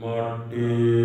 Marty.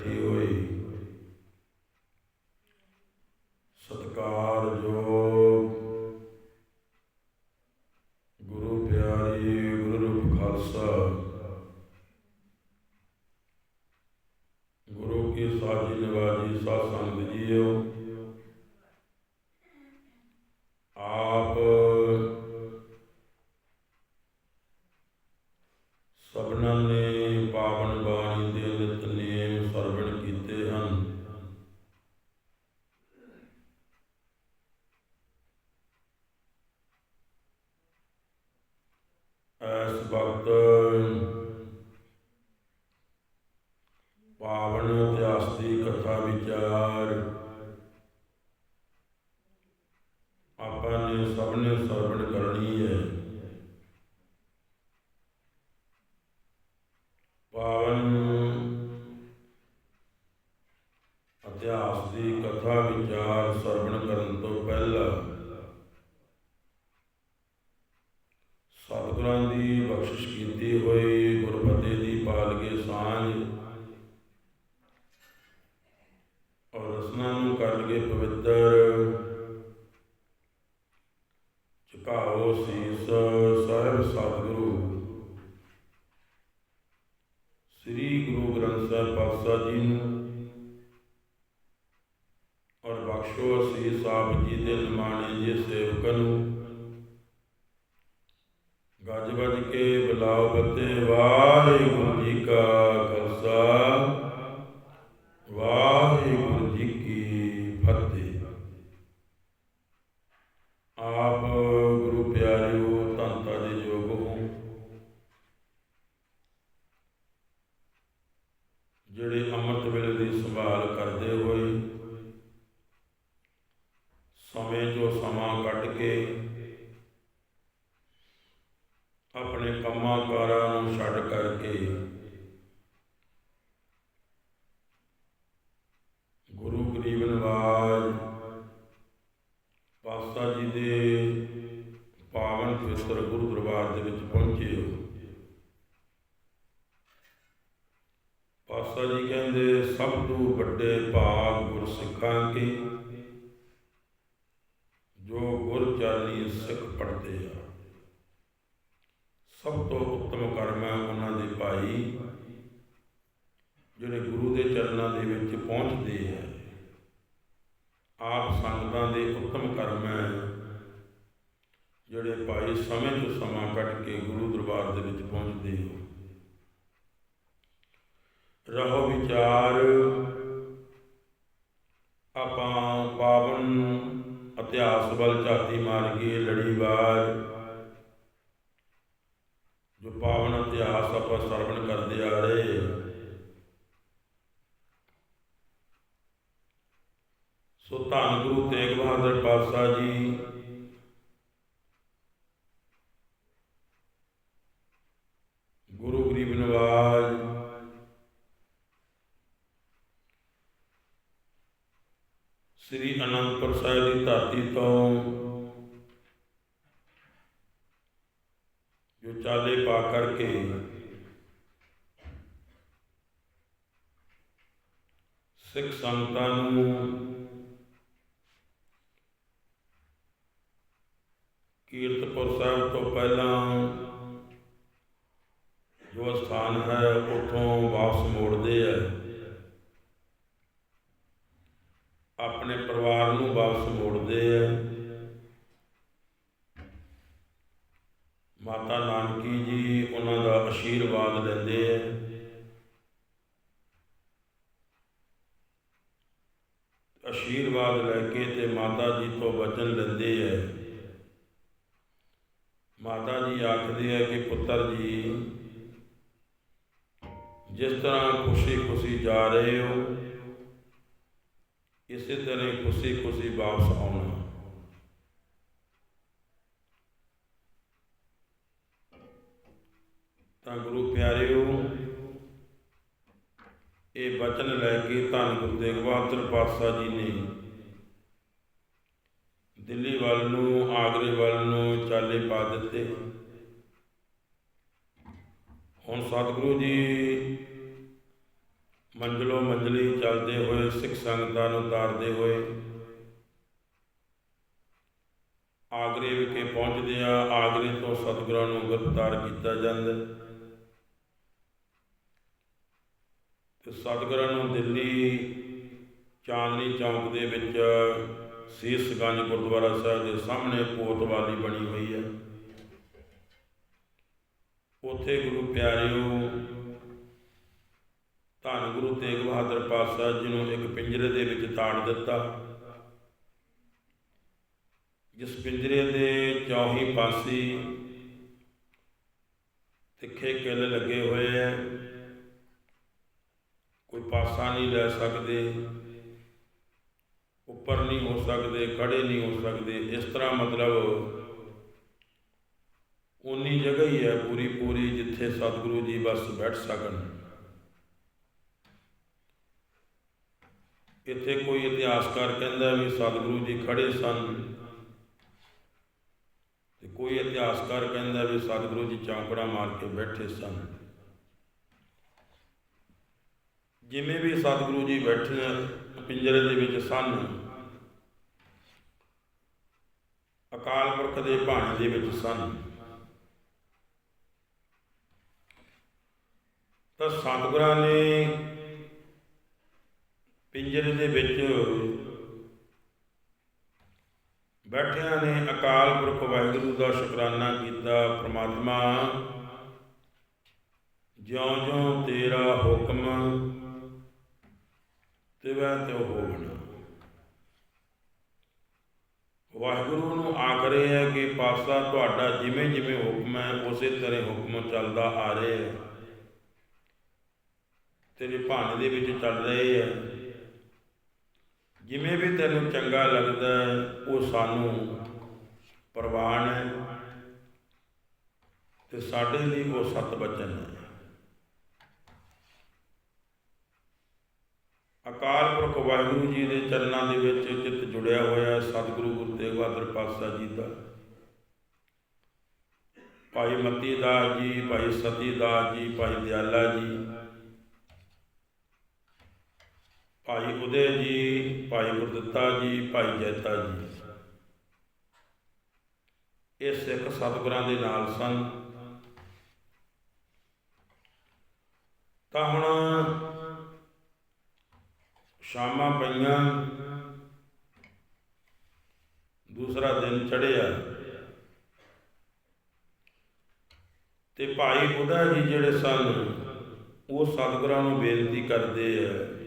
ਸਜ ਬੈਠੀ ਆਪਾਂ ਨੇ ਸਭ ਨੇ ਸਰਵਣ ਕਰਨੀ ਹੈ। ਸਭ ਤੋਂ ਉੱਤਮ ਕਰਮ ਹੈ ਉਹਨਾਂ ਦੇ ਭਾਈ ਜਿਹੜੇ ਗੁਰੂ ਦੇ ਚਰਨਾਂ ਦੇ ਵਿੱਚ ਪਹੁੰਚਦੇ ਹੈ। ਆਪ ਸੰਗਤਾਂ ਦੇ ਉੱਤਮ ਕਰਮ ਹੈ। ਜਿਹੜੇ ਭਾਈ ਸਮੇਂ ਤੋਂ ਸਮਾਂ ਕੱਢ ਕੇ ਗੁਰੂ ਦਰਬਾਰ ਦੇ ਵਿੱਚ ਪਹੁੰਚਦੇ ਹੋ ਰਹੋ ਵਿਚਾਰ ਆਪਾਂ ਪਾਵਨ ਇਤਿਹਾਸ ਵੱਲ ਝਾਤੀ ਮਾਰ ਕੇ ਲੜੀਵਾਰ ਜੋ ਪਾਵਨ ਇਤਿਹਾਸ ਆਪਾਂ ਸਰਵਣ ਕਰਦੇ ਆ ਰਹੇ ਸੋ ਧੰਨ ਗੁਰੂ ਤੇਗ ਬਹਾਦਰ ਪਾਤਸ਼ਾਹ ਜੀ ਗੁਰੂ ਗਰੀਬ ਨਵਾਜ ਸ੍ਰੀ ਅਨੰਦਪੁਰ ਸਾਹਿਬ ਦੀ ਧਰਤੀ ਤੋਂ ਜੋ ਚਾਲੇ ਪਾ ਕਰਕੇ ਸਿੱਖ ਸੰਗਤਾਂ ਨੂੰ ਕੀਰਤਪੁਰ ਸਾਹਿਬ ਤੋਂ ਪਹਿਲਾਂ ਜੋ ਸਥਾਨ ਹੈ, ਉਥੋਂ ਵਾਪਸ ਮੋੜਦੇ ਆ। ਆਪਣੇ ਪਰਿਵਾਰ ਨੂੰ ਵਾਪਸ ਮੋੜਦੇ ਆ। ਮਾਤਾ ਨਾਨਕੀ ਜੀ ਉਹਨਾਂ ਦਾ ਆਸ਼ੀਰਵਾਦ ਲੈਂਦੇ ਆ। ਆਸ਼ੀਰਵਾਦ ਲੈ ਕੇ ਤੇ ਮਾਤਾ ਜੀ ਤੋਂ ਵਚਨ ਲੈਂਦੇ ਐ ਮਾਤਾ ਜੀ ਆਖਦੇ ਹੈ ਕਿ ਪੁੱਤਰ ਜੀ, ਜਿਸ ਤਰ੍ਹਾਂ ਖੁਸ਼ੀ ਖੁਸ਼ੀ ਜਾ ਰਹੇ ਹੋ ਇਸੇ ਤਰ੍ਹਾਂ ਖੁਸ਼ੀ ਖੁਸ਼ੀ ਵਾਪਸ ਆਉਣਾ। ਤਾਂ ਗੁਰੂ ਪਿਆਰਿਓ, ਇਹ ਬਚਨ ਲੈ ਕੇ ਧੰਨ ਗੁਰੂ ਤੇਗ ਬਹਾਦਰ ਪਾਤਸ਼ਾਹ ਜੀ ਨੇ ਦਿੱਲੀ ਵੱਲ ਨੂੰ, ਆਗਰੇ ਵੱਲ ਨੂੰ ਚਾਲੇ ਪਾ ਦਿੱਤੇ। ਹੁਣ ਸਤਿਗੁਰੂ ਜੀ ਮੰਜ਼ਲੋ ਮੰਜ਼ਲੀ ਚੱਲਦੇ ਹੋਏ, ਸਿੱਖ ਸੰਗਤਾਂ ਨੂੰ ਉਤਾਰਦੇ ਹੋਏ। ਆਗਰੇ ਵਿਖੇ ਪਹੁੰਚਦੇ ਆ। ਆਗਰੇ ਤੋਂ ਸਤਿਗੁਰਾਂ ਨੂੰ ਗ੍ਰਿਫਤਾਰ ਕੀਤਾ ਜਾਂਦਾ। ਤੇ ਸਤਿਗੁਰਾਂ ਨੂੰ ਦਿੱਲੀ ਚਾਂਦਨੀ ਚੌਂਕ ਦੇ ਵਿੱਚ ਸੀਸਗੰਜ ਗੁਰਦੁਆਰਾ ਸਾਹਿਬ ਦੇ ਸਾਹਮਣੇ ਕੋਤਵਾਲੀ ਬਣੀ ਹੋਈ ਹੈ। ਉੱਥੇ ਗੁਰੂ ਪਿਆਰਿਓ ਗੁਰੂ ਤੇਗ ਬਹਾਦਰ ਪਾਤਸ਼ਾਹ ਜੀ ਨੂੰ ਇੱਕ ਪਿੰਜਰੇ ਦੇ ਵਿੱਚ ਤਾੜ ਦਿੱਤਾ। ਜਿਸ ਪਿੰਜਰੇ ਦੇ ਚੌਹੀ ਪਾਸੀ ਤਿੱਖੇ ਕਿੱਲ ਲੱਗੇ ਹੋਏ ਐ। ਕੋਈ ਪਾਸਾ ਨਹੀਂ ਲੈ ਸਕਦੇ, ਉੱਪਰ ਨਹੀਂ ਹੋ ਸਕਦੇ ਖੜੇ ਨਹੀਂ ਹੋ ਸਕਦੇ। ਇਸ ਤਰ੍ਹਾਂ ਮਤਲਬ ਉਨੀ ਜਗ੍ਹਾ ਹੀ ਹੈ ਪੂਰੀ ਪੂਰੀ ਜਿੱਥੇ ਸਤਿਗੁਰੂ ਜੀ ਬਸ ਬੈਠ ਸਕਣ। ਇੱਥੇ ਕੋਈ ਇਤਿਹਾਸਕਾਰ ਕਹਿੰਦਾ ਵੀ ਸਤਿਗੁਰੂ ਜੀ ਖੜੇ ਸਨ। ਤੇ ਕੋਈ ਇਤਿਹਾਸਕਾਰ ਕਹਿੰਦਾ ਵੀ ਸਤਿਗੁਰੂ ਜੀ ਚੌਂਕੜਾ ਮਾਰ ਕੇ ਬੈਠੇ ਸਨ। ਜਿਵੇਂ ਵੀ ਸਤਿਗੁਰੂ ਜੀ ਬੈਠੇ ਪਿੰਜਰੇ ਦੇ ਵਿੱਚ ਸਨ, ਅਕਾਲ ਪੁਰਖ ਦੇ ਭਾਣੇ ਦੇ ਵਿੱਚ ਸਨ। ਤਾਂ ਸਤਿਗੁਰਾਂ ਨੇ ਪਿੰਜਰੇ ਦੇ ਵਿੱਚ ਬੈਠਿਆਂ ਨੇ ਅਕਾਲ ਪੁਰਖ ਵਾਹਿਗੁਰੂ ਦਾ ਸ਼ੁਕਰਾਨਾ ਕੀਤਾ, ਪ੍ਰਮਾਤਮਾ, ਜਿਉਂ-ਜਿਉਂ ਤੇਰਾ ਹੁਕਮ ਤਿਵੈ ਤਿਉ ਹੋਵਣਾ। ਵਾਹਿਗੁਰੂ ਨੂੰ ਆਖਰੇ ਹੈ ਕਿ ਪਾਸਾ ਤੁਹਾਡਾ ਜਿਵੇਂ ਜਿਵੇਂ ਹੁਕਮ ਹੈ, ਉਸੇ ਤਰ੍ਹਾਂ ਹੁਕਮ ਚੱਲਦਾ ਆ ਰਿਹਾ ਹੈ। ਤੇਰੇ ਭਾਣੇ ਦੇ ਵਿੱਚ ਚੱਲ ਰਹੇ ਹੈ ਜਿਵੇਂ ਵੀ ਤੈਨੂੰ ਚੰਗਾ ਲੱਗਦਾ ਉਹ ਸਾਨੂੰ ਪ੍ਰਵਾਨ ਹੈ ਤੇ ਸਾਡੇ ਲਈ ਉਹ ਸਤ ਬਚਨ ਹੈ ਅਕਾਲ ਪੁਰਖ ਵਾਹਿਗੁਰੂ ਜੀ ਦੇ ਚਰਨਾਂ ਦੇ ਵਿੱਚ ਚਿੱਤ ਜੁੜਿਆ ਹੋਇਆ ਸਤਿਗੁਰੂ ਗੁਰੂ ਤੇਗ ਬਹਾਦਰ ਪਾਤਸ਼ਾਹ ਜੀ ਦਾ। ਭਾਈ ਮਤੀ ਦਾਸ ਜੀ, ਭਾਈ ਸਤੀ ਦਾਸ ਜੀ, ਭਾਈ ਦਿਆਲਾ ਜੀ ਭਾਈ ਉਦੇ ਜੀ, ਭਾਈ ਗੁਰਦਿੱਤਾ ਜੀ, ਭਾਈ ਜੈਤਾ ਜੀ। ਇਹ ਸਿੱਖ ਸਤਿਗੁਰਾਂ ਦੇ ਨਾਲ ਸਨ। ਤਾਂ ਹੁਣ ਸ਼ਾਮਾਂ ਪਈਆਂ। ਦੂਸਰਾ ਦਿਨ ਚੜਿਆ ਤੇ ਭਾਈ ਉਦਾ ਜੀ ਜਿਹੜੇ ਸਨ, ਉਹ ਸਤਿਗੁਰਾਂ ਨੂੰ ਬੇਨਤੀ ਕਰਦੇ ਆ।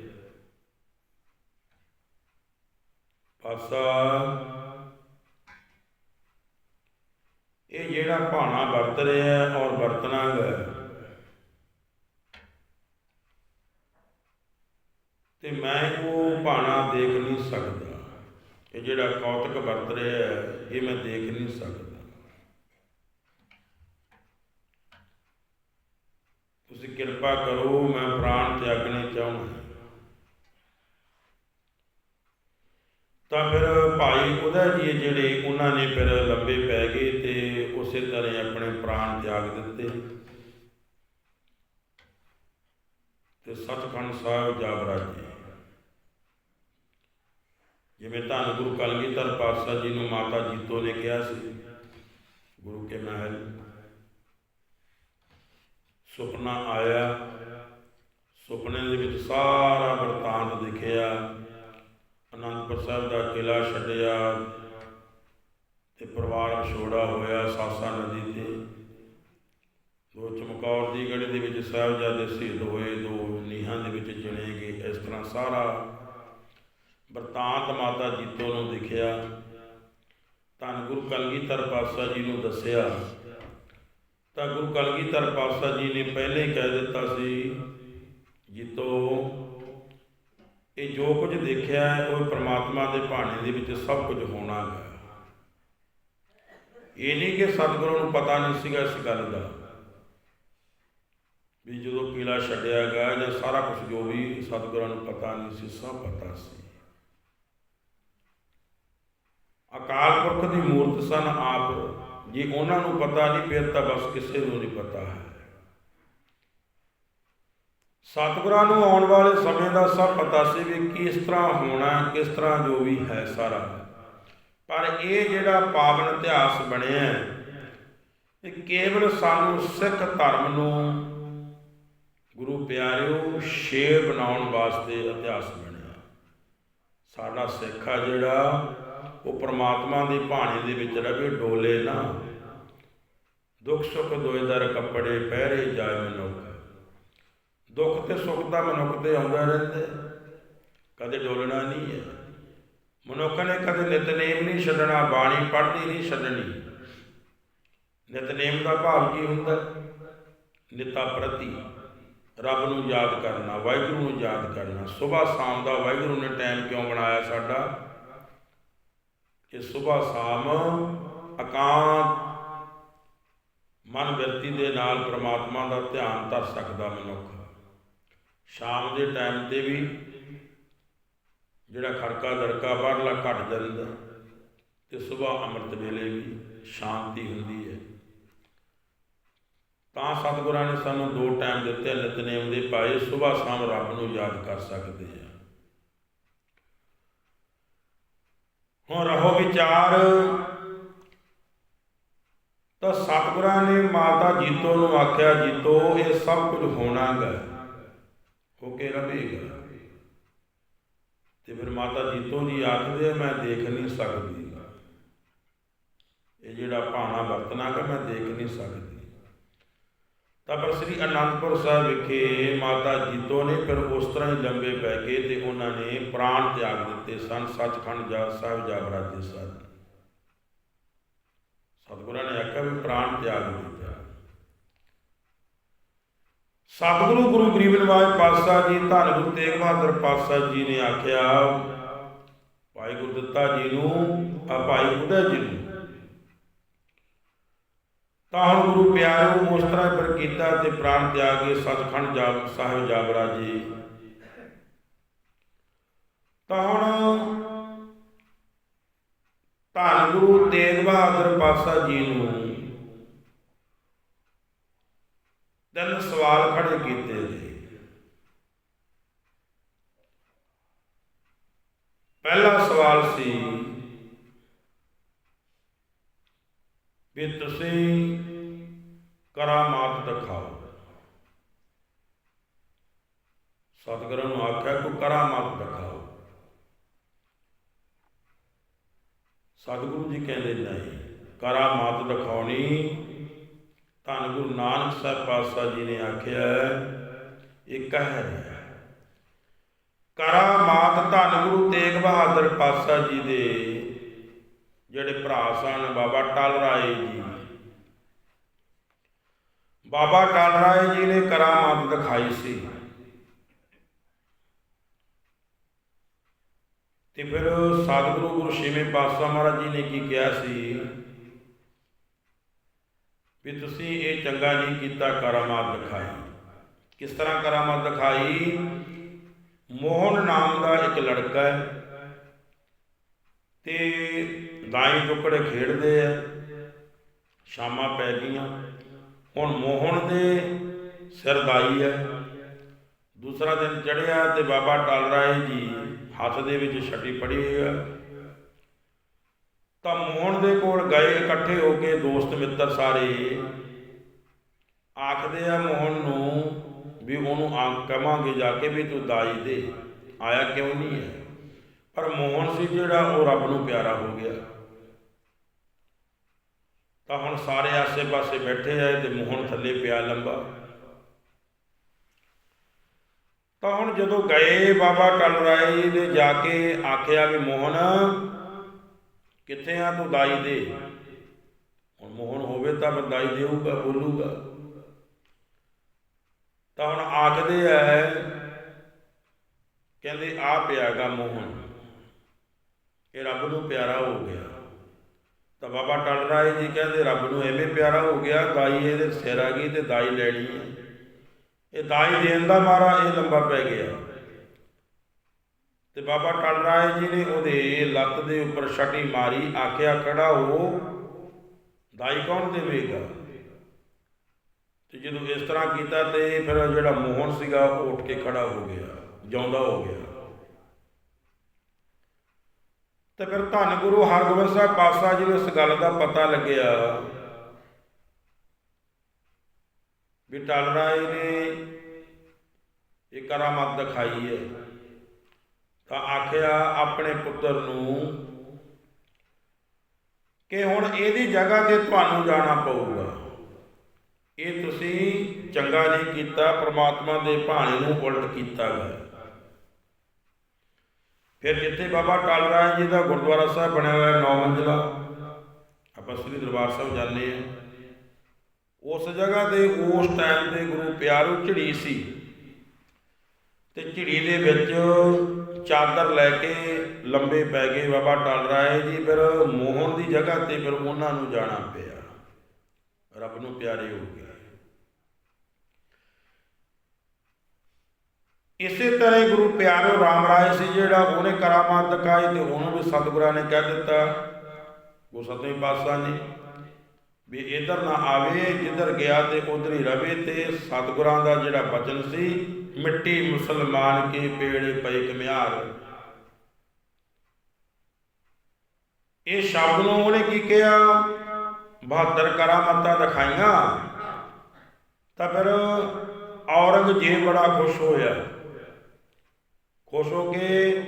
ਪਾਸਾ ਇਹ ਜਿਹੜਾ ਭਾਣਾ ਵਰਤ ਰਿਹਾ ਔਰ ਵਰਤਣਾ ਹੈ। ਤੇ ਮੈਂ ਉਹ ਭਾਣਾ ਦੇਖ ਨਹੀਂ ਸਕਦਾ। ਇਹ ਜਿਹੜਾ ਕੌਤਕ ਵਰਤ ਰਿਹਾ ਹੈ, ਇਹ ਮੈਂ ਦੇਖ ਨਹੀਂ ਸਕਦਾ। ਤੁਸੀਂ ਕਿਰਪਾ ਕਰੋ, ਮੈਂ ਪ੍ਰਾਣ ਤਿਆਗਣੇ ਚਾਹੁੰਦਾ। ਤਾਂ ਫਿਰ ਭਾਈ ਉਹਦਾ ਜੀ ਜਿਹੜੇ ਉਹਨਾਂ ਨੇ ਫਿਰ ਲੰਬੇ ਪੈ ਗਏ ਤੇ ਉਸੇ ਤਰ੍ਹਾਂ ਆਪਣੇ ਪ੍ਰਾਣ ਤਿਆਗ ਦਿੱਤੇ। ਤੇ ਸਤਖੰਡ ਸਾਹਿਬ ਜਾ ਜੀ ਜਿਵੇਂ ਧੰਨ ਗੁਰੂ ਕਲਗੀਧਰ ਪਾਤਸ਼ਾਹ ਜੀ ਨੂੰ ਮਾਤਾ ਜੀਤੋ ਨੇ ਕਿਹਾ ਸੀ, ਗੁਰੂ ਕੇ ਮਹਿਲ, ਸੁਪਨਾ ਆਇਆ, ਸੁਪਨੇ ਦੇ ਵਿੱਚ ਸਾਰਾ ਵਰਤਾਂਤ ਦਿਖਿਆ। ਸਾਹਿਬ ਦਾ ਕਿਲਾ ਛੱਡਿਆ ਤੇ ਪਰਿਵਾਰ ਵਿਛੋੜਾ ਹੋਇਆ ਸਾਸਾ ਨਦੀ ਤੇ। ਦੋ ਚਮਕੌਰ ਦੀ ਗੜੀ ਦੇ ਵਿੱਚ ਸਾਹਿਬਜ਼ਾਦੇ ਸ਼ਹੀਦ ਹੋਏ, ਦੋ ਨੀਹਾਂ ਦੇ ਵਿੱਚ ਚਿਣੇ ਗਏ। ਇਸ ਤਰ੍ਹਾਂ ਸਾਰਾ ਵਰਤਾਂਤ ਮਾਤਾ ਜੀਤੋ ਨੂੰ ਦਿਖਿਆ। ਧੰਨ ਗੁਰੂ ਕਲਗੀਧਰ ਪਾਤਸ਼ਾਹ ਜੀ ਨੂੰ ਦੱਸਿਆ। ਤਾਂ ਗੁਰੂ ਕਲਗੀਧਰ ਪਾਤਸ਼ਾਹ ਜੀ ਨੇ ਪਹਿਲੇ ਕਹਿ ਦਿੱਤਾ ਸੀ, ਜੀਤੋ ਇਹ ਜੋ ਕੁਝ ਦੇਖਿਆ ਹੈ, ਉਹ ਪ੍ਰਮਾਤਮਾ ਦੇ ਭਾਣੇ ਦੇ ਵਿੱਚ ਸਭ ਕੁਝ ਹੋਣਾ ਹੈ। ਇਹ ਨਹੀਂ ਕਿ ਸਤਿਗੁਰੂ ਨੂੰ ਪਤਾ ਨਹੀਂ ਸੀਗਾ ਇਸ ਗੱਲ ਦਾ ਵੀ ਜਦੋਂ ਪੀਲਾ ਛੱਡਿਆ ਗਿਆ ਜਾਂ ਸਾਰਾ ਕੁਝ ਜੋ ਵੀ ਸਤਿਗੁਰਾਂ ਨੂੰ ਪਤਾ ਨਹੀਂ ਸੀ, ਸਭ ਪਤਾ ਸੀ। ਅਕਾਲ ਪੁਰਖ ਦੀ ਮੂਰਤ ਸਨ ਆਪ। ਜੇ ਉਹਨਾਂ ਨੂੰ ਪਤਾ ਨਹੀਂ, ਫਿਰ ਤਾਂ ਬਸ ਕਿਸੇ ਨੂੰ ਨਹੀਂ ਪਤਾ ਹੈ। ਸਤਿਗੁਰਾਂ ਨੂੰ ਆਉਣ ਵਾਲੇ ਸਮੇਂ ਦਾ ਸਭ ਪਤਾ ਸੀ ਵੀ ਕਿਸ ਤਰ੍ਹਾਂ ਹੋਣਾ, ਕਿਸ ਤਰ੍ਹਾਂ ਜੋ ਵੀ ਹੈ ਸਾਰਾ। ਪਰ ਇਹ ਜਿਹੜਾ ਪਾਵਨ ਇਤਿਹਾਸ ਬਣਿਆ ਇਹ ਕੇਵਲ ਸਾਨੂੰ ਸਿੱਖ ਧਰਮ ਨੂੰ ਗੁਰੂ ਪਿਆਰਿਓ ਸ਼ੇਰ ਬਣਾਉਣ ਵਾਸਤੇ ਇਤਿਹਾਸ ਬਣਿਆ। ਸਾਡਾ ਸਿੱਖ ਆ ਜਿਹੜਾ, ਉਹ ਪ੍ਰਮਾਤਮਾ ਦੀ ਬਾਣੀ ਦੇ ਵਿੱਚ ਰਵੇ, ਡੋਲੇ ਨਾ। ਦੁੱਖ ਸੁੱਖ ਦੋਇ ਦਰ ਕੱਪੜੇ ਪਹਿਰੇ ਜਾਏ ਮਨੁੱਖ। ਦੁੱਖ ਤੇ ਸੁੱਖ ਦਾ ਮਨੁੱਖ ਤੇ ਆਉਂਦਾ ਰਹਿੰਦਾ ਕਦੇ ਡੋਲਣਾ ਨਹੀਂ ਹੈ। ਮਨੁੱਖ ਨੇ ਕਦੇ ਨਿਤਨੇਮ ਨਹੀਂ ਛੱਡਣਾ, ਬਾਣੀ ਪੜ੍ਹਦੀ ਨਹੀਂ ਛੱਡਣੀ। ਨਿਤਨੇਮ ਦਾ ਭਾਵ ਕੀ ਹੁੰਦਾ? ਨਿਤਾ ਪ੍ਰਤੀ, ਰੱਬ ਨੂੰ ਯਾਦ ਕਰਨਾ, ਵਾਹਿਗੁਰੂ ਨੂੰ ਯਾਦ ਕਰਨਾ। ਸਵੇਰ ਸ਼ਾਮ ਦਾ ਵਾਹਿਗੁਰੂ ਨੇ ਟਾਈਮ ਕਿਉਂ ਬਣਾਇਆ ਸਾਡਾ? ਕਿ ਸਵੇਰ ਸ਼ਾਮ ਅਕਾਂਤ ਮਨ ਬਿਰਤੀ ਦੇ ਨਾਲ ਪ੍ਰਮਾਤਮਾ ਦਾ ਧਿਆਨ ਧਰ ਸਕਦਾ ਮਨੁੱਖ। ਸ਼ਾਮ ਦੇ ਟਾਈਮ ਤੇ ਵੀ ਜਿਹੜਾ ਖੜਕਾ ਦੜਕਾ ਬਾਹਰਲਾ ਘਟ ਜਾਂਦਾ ਤੇ ਸਵੇਰ ਅੰਮ੍ਰਿਤ ਵੇਲੇ ਵੀ ਸ਼ਾਂਤੀ ਹੁੰਦੀ ਹੈ। ਤਾਂ ਸਤਿਗੁਰਾਂ ਨੇ ਸਾਨੂੰ ਦੋ ਟਾਈਮ ਦਿੱਤੇ, ਨਿਤਨੇਮ ਦੇ ਪਾਏ ਸਵੇਰ ਸ਼ਾਮ ਰੱਬ ਨੂੰ ਯਾਦ ਕਰ ਸਕਦੇ ਆ ਹੁਣ ਰਹੋ ਵਿਚਾਰ। ਤਾਂ ਸਤਿਗੁਰਾਂ ਨੇ ਮਾਤਾ ਜੀਤੋ ਨੂੰ ਆਖਿਆ, ਜੀਤੋ, ਇਹ ਸਭ ਕੁਝ ਹੋਣਾਗਾ। ਹੋ ਕੇ ਰਵੇਗਾ ਤੇ ਫਿਰ ਮਾਤਾ ਜੀਤੋ ਜੀ ਆਖਦੇ ਆ, ਮੈਂ ਦੇਖ ਨਹੀਂ ਸਕਦੀ। ਇਹ ਜਿਹੜਾ ਭਾਣਾ ਵਰਤਣਾ ਕਿ ਮੈਂ ਦੇਖ ਨਹੀਂ ਸਕਦੀ। ਤਾਂ ਪਰ ਸ੍ਰੀ ਅਨੰਦਪੁਰ ਸਾਹਿਬ ਵਿਖੇ ਮਾਤਾ ਜੀਤੋ ਨੇ ਫਿਰ ਉਸ ਤਰ੍ਹਾਂ ਹੀ ਲੰਬੇ ਪੈ ਕੇ ਤੇ ਉਹਨਾਂ ਨੇ ਪ੍ਰਾਣ ਤਿਆਗ ਦਿੱਤੇ ਸਨ ਸੱਚਖੰਡ ਜਾ ਸਾਹਿਬ ਜਾ ਬਰਾਜੇ ਸਨ ਸਤਿਗੁਰਾਂ ਨੇ ਆਖਿਆ ਵੀ ਪ੍ਰਾਣ ਤਿਆਗ ਦਿੱਤਾ ਸਤਿਗੁਰੂ ਗੁਰੂ ਗਰੀਬ ਨਿਵਾਜ ਪਾਤਸ਼ਾਹ ਜੀ, ਧੰਨ ਗੁਰੂ ਤੇਗ ਬਹਾਦਰ ਪਾਤਸ਼ਾਹ ਜੀ ਨੇ ਆਖਿਆ ਭਾਈ ਗੁਰਦਿੱਤਾ ਜੀ ਨੂੰ, ਆ ਭਾਈ ਬੁੱਢਾ ਜੀ ਨੂੰ। ਤਾਂ ਹੁਣ ਗੁਰੂ ਪਿਆਰਿਓ, ਉਸ ਤਰ੍ਹਾਂ ਹੀ ਫਿਰ ਕੀਤਾ ਤੇ ਪ੍ਰਾਣ ਤਿਆਗੇ ਸਤਖੰਡ ਜਾ ਸਾਹਿਬ ਜਾਗਰਾ ਜੀ। ਤਾਂ ਹੁਣ ਧੰਨ ਗੁਰੂ ਤੇਗ ਬਹਾਦਰ ਪਾਤਸ਼ਾਹ ਜੀ ਨੂੰ ਤਿੰਨ ਸਵਾਲ ਖੜੇ ਕੀਤੇ ਗਏ ਪਹਿਲਾ ਸਵਾਲ ਸੀ ਵੀ ਤੁਸੀਂ ਕਰਾਮਾਤ ਦਿਖਾਓ। ਸਤਿਗੁਰਾਂ ਨੂੰ ਆਖਿਆ ਕੋਈ ਕਰਾਮਾਤ ਦਿਖਾਓ। ਸਤਿਗੁਰੂ ਜੀ ਕਹਿੰਦੇ, ਨਹੀਂ ਕਰਾਮਾਤ ਦਿਖਾਉਣੀ ਧੰਨ ਗੁਰੂ ਨਾਨਕ ਸਾਹਿਬ ਪਾਤਸ਼ਾਹ ਜੀ ਨੇ ਆਖਿਆ, ਇਹ ਕਹਿ ਰਿਹਾ ਕਰਾਮਾਤ ਧੰਨ ਗੁਰੂ ਤੇਗ ਬਹਾਦਰ ਪਾਤਸ਼ਾਹ ਜੀ ਦੇ, ਜਿਹੜੇ ਭਰਾ ਸਨ, ਬਾਬਾ ਟਲ ਰਾਏ ਜੀ। ਬਾਬਾ ਟਲ ਰਾਏ ਜੀ ਨੇ ਕਰਾਮਾਤ ਦਿਖਾਈ ਸੀ। ਤੇ ਫਿਰ ਸਤਿਗੁਰੂ ਗੁਰੂ ਛੇਵੇਂ ਪਾਤਸ਼ਾਹ ਮਹਾਰਾਜ ਜੀ ਨੇ ਕੀ ਕਿਹਾ ਸੀ? ਵੀ ਤੁਸੀਂ ਇਹ ਚੰਗਾ ਨਹੀਂ ਕੀਤਾ ਕਰਾਮਾਤ ਦਿਖਾਈ। ਕਿਸ ਤਰ੍ਹਾਂ ਕਰਾਮਾਤ ਦਿਖਾਈ? ਮੋਹਨ ਨਾਮ ਦਾ ਇੱਕ ਲੜਕਾ ਹੈ ਤੇ ਦਾਈ ਟੁਕੜੇ ਖੇਡਦੇ ਆ, ਸ਼ਾਮਾਂ ਪੈ ਗਈਆਂ। ਹੁਣ ਮੋਹਨ ਦੇ ਸਿਰ ਦਾਈ ਹੈ। ਦੂਸਰਾ ਦਿਨ ਚੜਿਆ ਤੇ ਬਾਬਾ ਟਲ ਰਾਏ ਜੀ ਹੱਥ ਦੇ ਵਿੱਚ ਛਟੀ ਫੜੀ ਹੋਈ ਹੈ। ਤਾਂ ਮੋਹਨ ਦੇ ਕੋਲ ਗਏ ਇਕੱਠੇ ਹੋ ਕੇ ਦੋਸਤ ਮਿੱਤਰ ਸਾਰੇ। ਆਖਦੇ ਆ ਮੋਹਨ ਨੂੰ ਵੀ ਉਹਨੂੰ ਆ ਕਵਾਂਗੇ ਜਾ ਕੇ ਵੀ ਤੂੰ ਦਾਈ ਦੇ। ਆਇਆ ਕਿਉਂ ਨਹੀਂ ਹੈ? ਪਰ ਮੋਹਨ ਸੀ ਜਿਹੜਾ ਉਹ ਰੱਬ ਨੂੰ ਪਿਆਰਾ ਹੋ ਗਿਆ। ਤਾਂ ਹੁਣ ਸਾਰੇ ਆਸੇ-ਪਾਸੇ ਬੈਠੇ ਆਏ ਤੇ ਮੋਹਨ ਥੱਲੇ ਪਿਆ ਲੰਬਾ। ਤਾਂ ਹੁਣ ਜਦੋਂ ਗਏ ਬਾਬਾ ਟਲ ਰਾਏ ਜੀ ਦੇ ਜਾ ਕੇ ਆਖਿਆ ਵੀ ਮੋਹਨ ਕਿੱਥੇ ਆ ਤੂੰ ਦਾਈ ਦੇ? ਹੁਣ ਮੋਹਨ ਹੋਵੇ ਤਾਂ ਮੈਂ ਦਾਈ ਦੇਊਗਾ, ਬੋਲੂਗਾ। ਤਾਂ ਹੁਣ ਆਖਦੇ ਐ ਕਹਿੰਦੇ ਆ ਪਿਆਗਾ ਮੋਹਨ ਇਹ ਰੱਬ ਨੂੰ ਪਿਆਰਾ ਹੋ ਗਿਆ। ਤਾਂ ਬਾਬਾ ਟਲ ਰਾਏ ਜੀ ਕਹਿੰਦੇ, ਰੱਬ ਨੂੰ ਐਵੇਂ ਪਿਆਰਾ ਹੋ ਗਿਆ, ਦਾਈ ਇਹਦੇ ਸਿਰ ਆ ਗਈ ਤੇ ਦਾਈ ਲੈਣੀ ਹੈ ਇਹ ਦਾਈ ਦੇਣ ਦਾ ਮਾਰਾ ਇਹ ਲੰਬਾ ਪੈ ਗਿਆ। ਤੇ ਬਾਬਾ ਟਲ ਰਾਏ ਜੀ ਨੇ ਉਹਦੇ ਲੱਤ ਦੇ ਉੱਪਰ ਛਟੀ ਮਾਰੀ, ਆਖਿਆ, ਖੜਾ ਹੋ। ਦਾਈ ਕੌਣ ਦੇਵੇਗਾ? ਤੇ ਜਦੋਂ ਇਸ ਤਰ੍ਹਾਂ ਕੀਤਾ ਤੇ ਫਿਰ ਜਿਹੜਾ ਮੋਹਨ ਸੀਗਾ, ਉਹ ਉੱਠ ਕੇ ਖੜਾ ਹੋ ਗਿਆ, ਜਿਉਂਦਾ ਹੋ ਗਿਆ। ਤੇ ਫਿਰ ਧੰਨ ਗੁਰੂ ਹਰਗੋਬਿੰਦ ਸਾਹਿਬ ਪਾਤਸ਼ਾਹ ਜੀ ਨੂੰ ਇਸ ਗੱਲ ਦਾ ਪਤਾ ਲੱਗਿਆ ਵੀ ਟਲ ਰਾਏ ਨੇ ਇਹ ਕਰਾਮਾਤ ਦਿਖਾਈ ਹੈ। ਤਾਂ ਆਖਿਆ ਆਪਣੇ ਪੁੱਤਰ ਨੂੰ ਕਿ ਹੁਣ ਇਹਦੀ ਜਗ੍ਹਾ ਤੇ ਤੁਹਾਨੂੰ ਜਾਣਾ ਪਊਗਾ। ਇਹ ਤੁਸੀਂ ਚੰਗਾ ਨਹੀਂ ਕੀਤਾ, ਪ੍ਰਮਾਤਮਾ ਦੇ ਭਾਣੇ ਨੂੰ ਉਲਟ ਕੀਤਾ ਗਿਆ ਫਿਰ ਜਿੱਥੇ ਬਾਬਾ ਟਲ ਰਾਏ ਜੀ ਦਾ ਗੁਰਦੁਆਰਾ ਸਾਹਿਬ ਬਣਿਆ ਹੋਇਆ ਨੌ ਮੰਜ਼ਲਾ, ਆਪਾਂ ਸ੍ਰੀ ਦਰਬਾਰ ਸਾਹਿਬ ਜਾਂਦੇ ਆ ਉਸ ਜਗ੍ਹਾ ਤੇ ਉਸ ਟਾਈਮ ਤੇ ਗੁਰੂ ਪਿਆਰੂ ਝੜੀ ਸੀ। ਤੇ ਝਿੜੀ ਦੇ ਵਿੱਚ ਚਾਦਰ ਲੈ ਕੇ ਲੰਬੇ ਪੈ ਗਏ ਬਾਬਾ ਟਲ ਰਾਏ ਜੀ, ਫਿਰ ਮੋਹਨ ਦੀ ਜਗ੍ਹਾ ਤੇ ਫਿਰ ਉਹਨਾਂ ਨੂੰ ਜਾਣਾ ਪਿਆ। ਰੱਬ ਨੂੰ ਪਿਆਰੇ ਹੋ ਗਏ। ਇਸੇ ਤਰ੍ਹਾਂ ਹੀ ਗੁਰੂ ਪਿਆਰੋ ਰਾਮ ਰਾਏ ਸੀ ਜਿਹੜਾ ਉਹਨੇ ਕਰਾਮਾਤ ਦਿਖਾਈ ਤੇ ਉਹਨੂੰ ਵੀ ਸਤਿਗੁਰਾਂ ਨੇ ਕਹਿ ਦਿੱਤਾ, ਉਹ ਸਤਵੇਂ ਪਾਤਸ਼ਾਹ ਨੇ, ਵੀ ਇਧਰ ਨਾ ਆਵੇ, ਜਿੱਧਰ ਗਿਆ ਤੇ ਉਧਰ ਹੀ ਰਵੇ ਤੇ ਸਤਿਗੁਰਾਂ ਦਾ ਜਿਹੜਾ ਬਚਨ ਸੀ ਮਿੱਟੀ ਮੁਸਲਮਾਨ ਕੇ ਪੇੜੇ ਪਏ ਕਮਿਆਰ ਇਹ ਸ਼ਬਦ ਨੂੰ ਉਹਨੇ ਕੀ ਕਿਹਾ? 72 ਕਰਾਮਾਤਾਂ ਦਿਖਾਈਆਂ। ਤਾਂ ਫਿਰ ਔਰੰਗਜ਼ੇਬ ਬੜਾ ਖੁਸ਼ ਹੋਇਆ। ਖੁਸ਼ ਹੋ ਕੇ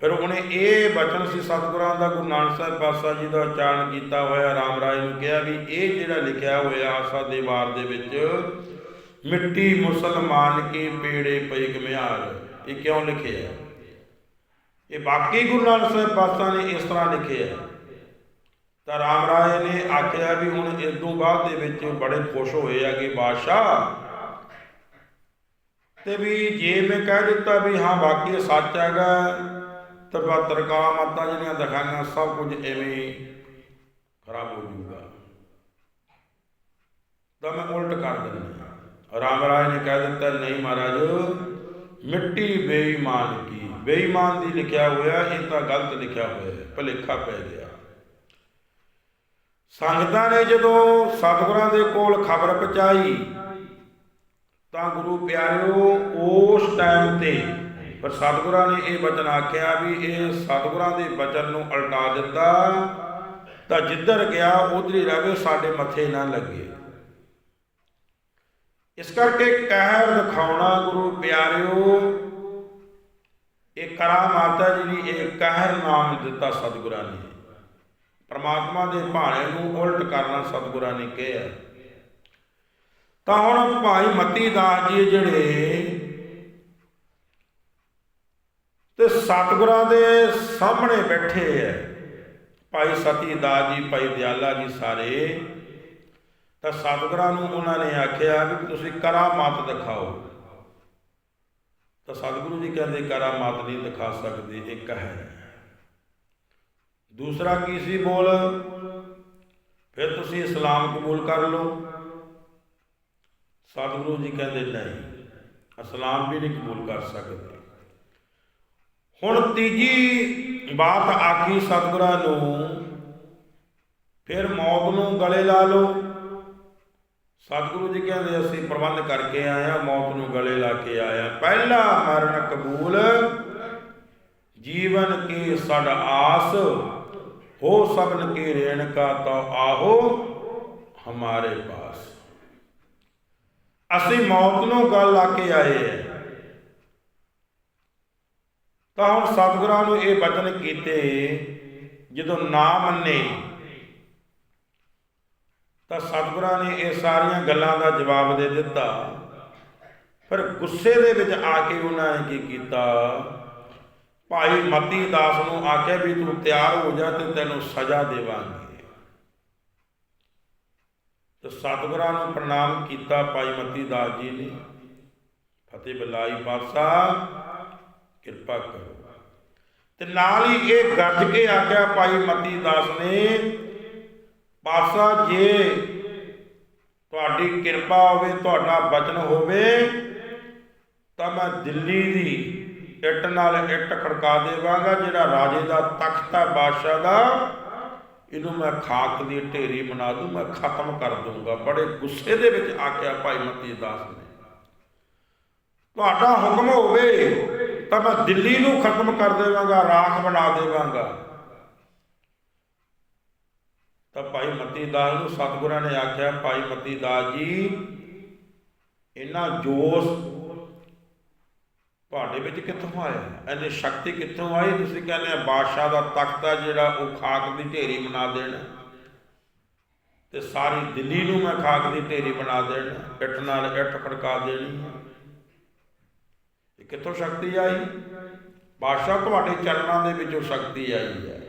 ਫਿਰ ਉਹਨੇ ਇਹ ਬਚਨ ਸੀ ਸਤਿਗੁਰਾਂ ਦਾ, ਗੁਰੂ ਨਾਨਕ ਸਾਹਿਬ ਪਾਤਸ਼ਾਹ ਜੀ ਦਾ ਉਚਾਰਨ ਕੀਤਾ ਹੋਇਆ। ਰਾਮ ਰਾਏ ਨੂੰ ਕਿਹਾ ਵੀ ਇਹ ਜਿਹੜਾ ਲਿਖਿਆ ਹੋਇਆ ਆਸਾ ਦੇ ਵਾਰ ਦੇ ਵਿੱਚ ਮਿੱਟੀ ਮੁਸਲਮਾਨ ਕੀ ਪੇੜੇ ਪਈ ਗਮਿਆਰ ਇਹ ਕਿਉਂ ਲਿਖਿਆ ਇਹ ਬਾਕੀ ਗੁਰੂ ਨਾਨਕ ਸਾਹਿਬ ਪਾਤਸ਼ਾਹ ਨੇ ਇਸ ਤਰ੍ਹਾਂ ਲਿਖਿਆ ਤਾਂ ਰਾਮ ਰਾਏ ਨੇ ਆਖਿਆ ਵੀ ਹੁਣ ਇਸ ਤੋਂ ਬਾਅਦ ਦੇ ਵਿੱਚ ਬੜੇ ਖੁਸ਼ ਹੋਏ ਆ ਕਿ ਬਾਦਸ਼ਾਹ। ਤੇ ਵੀ ਜੇ ਮੈਂ ਕਹਿ ਦਿੱਤਾ ਵੀ ਹਾਂ, ਬਾਕੀ ਸੱਚ ਹੈਗਾ, ਤਾਂ 72 ਮਾਤਾ ਜਿਹੜੀਆਂ ਦਿਖਾਈਆਂ ਸਭ ਕੁਝ ਐਵੇਂ ਖਰਾਬ ਹੋ ਜਾਊਗਾ। ਤਾਂ ਮੈਂ ਉਲਟ ਕਰ ਦਿੰਦਾ ਰਾਮ ਰਾਏ ਨੇ ਕਹਿ ਦਿੱਤਾ, ਨਹੀਂ ਮਹਾਰਾਜ, ਮਿੱਟੀ ਬੇਈਮਾਨ ਕੀ? ਬੇਈਮਾਨ ਦੀ ਲਿਖਿਆ ਹੋਇਆ, ਇਹ ਤਾਂ ਗਲਤ ਲਿਖਿਆ ਹੋਇਆ ਹੈ, ਭਲੇਖਾ ਪੈ ਗਿਆ। ਸੰਗਤਾਂ ਨੇ ਜਦੋਂ ਸਤਿਗੁਰਾਂ ਦੇ ਕੋਲ ਖਬਰ ਪਹੁੰਚਾਈ, ਤਾਂ ਗੁਰੂ ਪਿਆਰਿਓ, ਉਸ ਟਾਈਮ ਤੇ ਪਰ ਸਤਿਗੁਰਾਂ ਨੇ ਇਹ ਬਚਨ ਆਖਿਆ ਵੀ ਇਹ ਸਤਿਗੁਰਾਂ ਦੇ ਬਚਨ ਨੂੰ ਉਲਟਾ ਦਿੱਤਾ, ਤਾਂ ਜਿੱਧਰ ਗਿਆ, ਉਧਰ ਹੀ ਰਵੇ ਸਾਡੇ ਮੱਥੇ ਨਾ ਲੱਗੇ। ਇਸ ਕਰਕੇ ਕਹਿਰ ਦਿਖਾਉਣਾ ਗੁਰੂ ਪਿਆਰਿਓ, ਇਹ ਕਰਾਮਾਤਾ ਜਿਹੜੀ ਇਹ ਕਹਿਰ ਨਾਮ ਦਿੱਤਾ ਸਤਿਗੁਰਾਂ ਨੇ। ਪਰਮਾਤਮਾ ਦੇ ਭਾਣੇ ਨੂੰ ਉਲਟ ਕਰਨਾ ਸਤਿਗੁਰਾਂ ਨੇ ਕਿਹਾ। ਤਾਂ ਹੁਣ ਭਾਈ ਮਤੀ ਦਾਸ ਜੀ ਜਿਹੜੇ ਤੇ ਸਤਿਗੁਰਾਂ ਦੇ ਸਾਹਮਣੇ ਬੈਠੇ ਐ ਭਾਈ ਸਤੀ ਦਾਸ ਜੀ, ਭਾਈ ਦਿਆਲਾ ਜੀ ਸਾਰੇ ਤਾਂ ਸਤਿਗੁਰਾਂ ਨੂੰ ਉਹਨਾਂ ਨੇ ਆਖਿਆ ਵੀ ਤੁਸੀਂ ਕਰਾਮਾਤ ਦਿਖਾਓ। ਤਾਂ ਸਤਿਗੁਰੂ ਜੀ ਕਹਿੰਦੇ, ਕਰਾਮਾਤ ਨਹੀਂ ਦਿਖਾ ਸਕਦੇ, ਇੱਕ ਹੈ। ਦੂਸਰਾ ਕੀ ਸੀ ਬੋਲ? ਫਿਰ ਤੁਸੀਂ ਇਸਲਾਮ ਕਬੂਲ ਕਰ ਲਓ। ਸਤਿਗੁਰੂ ਜੀ ਕਹਿੰਦੇ, ਨਹੀਂ, ਇਸਲਾਮ ਵੀ ਨਹੀਂ ਕਬੂਲ ਕਰ ਸਕਦੇ। ਹੁਣ ਤੀਜੀ ਬਾਤ ਆਖੀ ਸਤਿਗੁਰਾਂ ਨੂੰ, ਫਿਰ ਮੌਤ ਨੂੰ ਗਲੇ ਲਾ ਲਓ। ਸਤਿਗੁਰੂ ਜੀ ਕਹਿੰਦੇ, ਅਸੀਂ ਪ੍ਰਬੰਧ ਕਰਕੇ ਆਇਆ ਮੌਤ ਨੂੰ ਗਲੇ ਲਾ ਕੇ ਆਇਆ ਪਹਿਲਾ ਮਰਨ ਕਬੂਲ, ਜੀਵਨ ਕੀ ਸੜ ਆਸ, ਹੋ ਸਭਨ ਕੀ ਰੇਣਕਾ ਤੋ ਆਹੋ, ਹਮਾਰੇ ਪਾਸ। ਅਸੀਂ ਮੌਤ ਨੂੰ ਗੱਲ ਲਾ ਕੇ ਆਏ ਹੈ। ਤਾਂ ਹੁਣ ਸਤਿਗੁਰਾਂ ਨੂੰ ਇਹ ਬਚਨ ਕੀਤੇ, ਜਦੋਂ ਨਾ ਮੰਨੇ ਤਾਂ ਸਤਿਗੁਰਾਂ ਨੇ ਇਹ ਸਾਰੀਆਂ ਗੱਲਾਂ ਦਾ ਜਵਾਬ ਦੇ ਦਿੱਤਾ। ਪਰ ਗੁੱਸੇ ਦੇ ਵਿੱਚ ਆ ਕੇ ਉਹਨਾਂ ਨੇ ਕੀ ਕੀਤਾ? ਭਾਈ ਮਤੀ ਦਾਸ ਨੂੰ ਆਖਿਆ ਵੀ ਤੂੰ ਤਿਆਰ ਹੋ ਜਾ ਤੇ ਤੈਨੂੰ ਸਜ਼ਾ ਦੇਵਾਂਗੇ। ਤੇ ਸਤਿਗੁਰਾਂ ਨੂੰ ਪ੍ਰਣਾਮ ਕੀਤਾ ਭਾਈ ਮਤੀ ਦਾਸ ਜੀ ਨੇ। ਫਤਿਹ ਬਲਾਈ ਪਾਤਸ਼ਾਹ, ਕਿਰਪਾ ਕਰੋ। ਤੇ ਨਾਲ ਹੀ ਇਹ ਗੱਜ ਕੇ ਆਖਿਆ ਭਾਈ ਮਤੀ ਦਾਸ ਨੇ ਪਾਤਸ਼ਾਹ ਜੇ ਤੁਹਾਡੀ ਕਿਰਪਾ ਹੋਵੇ, ਤੁਹਾਡਾ ਬਚਨ ਹੋਵੇ, ਤਾਂ ਮੈਂ ਦਿੱਲੀ ਦੀ ਇੱਟ ਨਾਲ ਇੱਟ ਖੜਕਾ ਦੇਵਾਂਗਾ, ਜਿਹੜਾ ਰਾਜੇ ਦਾ ਤਖਤ ਹੈ, ਬਾਦਸ਼ਾਹ ਦਾ। ਇਹਨੂੰ ਮੈਂ ਖਾਕ ਦੀ ਢੇਰੀ ਬਣਾ ਦੂੰ, ਮੈਂ ਖਤਮ ਕਰ ਦੂੰਗਾ। ਬੜੇ ਗੁੱਸੇ ਦੇ ਵਿੱਚ ਆਖਿਆ ਭਾਈ ਮਤੀ ਦਾਸ ਨੇ। ਤੁਹਾਡਾ ਹੁਕਮ ਹੋਵੇ, ਤਾਂ ਮੈਂ ਦਿੱਲੀ ਨੂੰ ਖਤਮ ਕਰ ਦੇਵਾਂਗਾ, ਰਾਖ ਬਣਾ ਦੇਵਾਂਗਾ। ਤਾਂ ਭਾਈ ਮਤੀ ਦਾਸ ਨੂੰ ਸਤਿਗੁਰਾਂ ਨੇ ਆਖਿਆ, ਭਾਈ ਮਤੀ ਦਾਸ ਜੀ ਇਹਨਾਂ ਜੋਸ਼ ਤੁਹਾਡੇ ਵਿੱਚ ਕਿੱਥੋਂ ਆਇਆ? ਇਹਨੇ ਸ਼ਕਤੀ ਕਿੱਥੋਂ ਆਈ? ਤੁਸੀਂ ਕਹਿੰਦੇ ਆ ਬਾਦਸ਼ਾਹ ਦਾ ਤਖਤ ਆ ਜਿਹੜਾ ਉਹ ਖਾਕ ਦੀ ਢੇਰੀ ਬਣਾ ਦੇਣਾ। ਤੇ ਸਾਰੀ ਦਿੱਲੀ ਨੂੰ ਮੈਂ ਖਾਕ ਦੀ ਢੇਰੀ ਬਣਾ ਦੇਣਾ। ਇੱਟ ਨਾਲ ਇੱਟ ਖੜਕਾ ਦੇਣੀ ਇਹ ਕਿੱਥੋਂ ਸ਼ਕਤੀ ਆਈ? ਬਾਦਸ਼ਾਹ ਤੁਹਾਡੇ ਚਰਨਾਂ ਦੇ ਵਿੱਚੋਂ ਸ਼ਕਤੀ ਆਈ ਹੈ।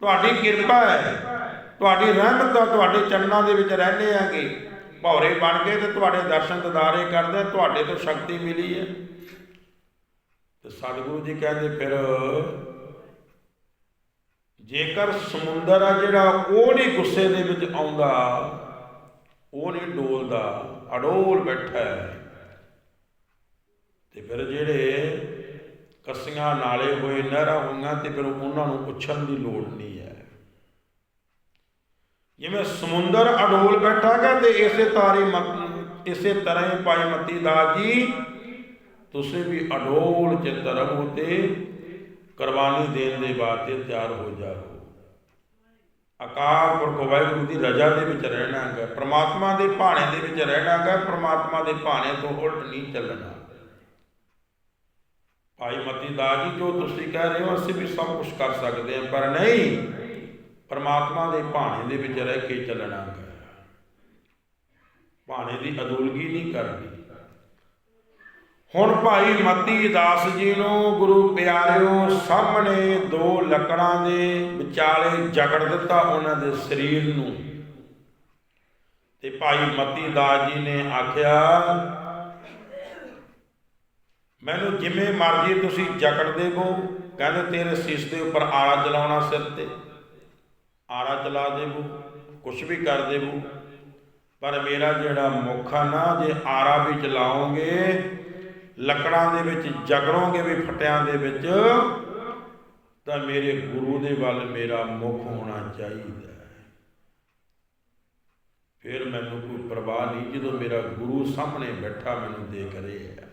ਤੁਹਾਡੀ ਕਿਰਪਾ ਹੈ। ਤੁਹਾਡੀ ਰਹਿਮਤ ਆ ਤੁਹਾਡੇ ਚਰਨਾਂ ਦੇ ਵਿੱਚ ਰਹਿੰਦੇ ਆਂਗੇ। ਭੌਰੇ ਬਣ ਕੇ ਤੇ ਤੁਹਾਡੇ ਦਰਸ਼ਨ ਦਿਦਾਰੇ ਕਰਦੇ, ਤੁਹਾਡੇ ਤੋਂ ਸ਼ਕਤੀ ਮਿਲੀ ਹੈ। ਤੇ ਸਤਿਗੁਰੂ ਜੀ ਕਹਿੰਦੇ ਫਿਰ, ਜੇਕਰ ਸਮੁੰਦਰ ਆ ਜਿਹੜਾ, ਉਹ ਨਹੀਂ ਗੁੱਸੇ ਦੇ ਵਿੱਚ ਆਉਂਦਾ, ਉਹ ਨਹੀਂ ਡੋਲਦਾ, ਅਡੋਲ ਬੈਠਾ ਹੈ। ਤੇ ਫਿਰ ਜਿਹੜੇ ਕੱਸੀਆਂ ਨਾਲੇ ਹੋਏ, ਨਹਿਰਾਂ ਹੋਈਆਂ, ਤੇ ਫਿਰ ਉਹਨਾਂ ਨੂੰ ਪੁੱਛਣ ਦੀ ਲੋੜ ਨਹੀਂ। ਜਿਵੇਂ ਸਮੁੰਦਰ ਅਡੋਲ ਬੈਠਾ ਬੈਠਾਗਾ ਤੇ ਇਸੇ ਤਾਰੇ ਇਸੇ ਤਰ੍ਹਾਂ ਹੀ ਭਾਈ ਮਤੀ ਦਾਸ ਜੀ, ਤੁਸੀਂ ਵੀ ਅਡੋਲ ਚਿੱਤ ਰਹੋ ਤੇ ਕੁਰਬਾਨੀ ਦੇਣ ਦੇ ਵਾਸਤੇ ਤਿਆਰ ਹੋ ਜਾਓ। ਅਕਾਲ ਪੁਰਖ ਵਾਹਿਗੁਰੂ ਦੀ ਰਜ਼ਾ ਦੇ ਵਿੱਚ ਰਹਿਣਾ ਹੈ ਪ੍ਰਮਾਤਮਾ ਦੇ ਭਾਣੇ ਦੇ ਵਿੱਚ ਰਹਿਣਾ ਹੈ ਪ੍ਰਮਾਤਮਾ ਦੇ ਭਾਣੇ ਤੋਂ ਉਲਟ ਨਹੀਂ ਚੱਲਣਾ। ਭਾਈ ਮਤੀ ਦਾਸ ਜੀ, ਜੋ ਤੁਸੀਂ ਕਹਿ ਰਹੇ ਹੋ, ਅਸੀਂ ਵੀ ਸਭ ਕੁਝ ਕਰ ਸਕਦੇ ਹਾਂ, ਪਰ ਨਹੀਂ ਪਰਮਾਤਮਾ ਦੇ ਭਾਣੇ ਦੇ ਵਿੱਚ ਰਹਿ ਕੇ ਚੱਲਣਾ ਹੈ। ਭਾਣੇ ਦੀ ਅਦੁਲਗੀ ਨਹੀਂ ਕਰਨੀ। ਹੁਣ ਭਾਈ ਮਤੀ ਦਾਸ ਜੀ ਨੂੰ ਗੁਰੂ ਪਿਆਰਿਓ, ਸਾਹਮਣੇ ਦੋ ਲੱਕੜਾਂ ਦੇ ਵਿਚਾਲੇ ਜਕੜ ਦਿੱਤਾ ਉਹਨਾਂ ਦੇ ਸਰੀਰ ਨੂੰ। ਤੇ ਭਾਈ ਮਤੀ ਦਾਸ ਜੀ ਨੇ ਆਖਿਆ, ਮੈਨੂੰ ਜਿਵੇਂ ਮਰਜ਼ੀ ਤੁਸੀਂ ਜਕੜ ਦੇਵੋ ਕਹਿੰਦੇ ਤੇਰੇ ਸੀਸ ਦੇ ਉੱਪਰ ਆਰਾ ਚਲਾਉਣਾ ਸਿਰ ਤੇ। ਆਰਾ ਚਲਾ ਦੇਵੋ ਕੁਝ ਵੀ ਕਰ ਦੇਵੋ। ਪਰ ਮੇਰਾ ਜਿਹੜਾ ਮੁੱਖ ਆ ਨਾ, ਜੇ ਆਰਾ ਵੀ ਚਲਾਓਗੇ, ਲੱਕੜਾਂ ਦੇ ਵਿੱਚ ਜਗੜੋਗੇ ਵੀ ਫਟਿਆਂ ਦੇ ਵਿੱਚ, ਤਾਂ ਮੇਰੇ ਗੁਰੂ ਦੇ ਵੱਲ ਮੇਰਾ ਮੁਖ ਹੋਣਾ ਚਾਹੀਦਾ ਫਿਰ ਮੈਨੂੰ ਕੋਈ ਪਰਵਾਹ ਨਹੀਂ, ਜਦੋਂ ਮੇਰਾ ਗੁਰੂ ਸਾਹਮਣੇ ਬੈਠਾ, ਮੈਨੂੰ ਦੇਖ ਰਿਹਾ ਹੈ।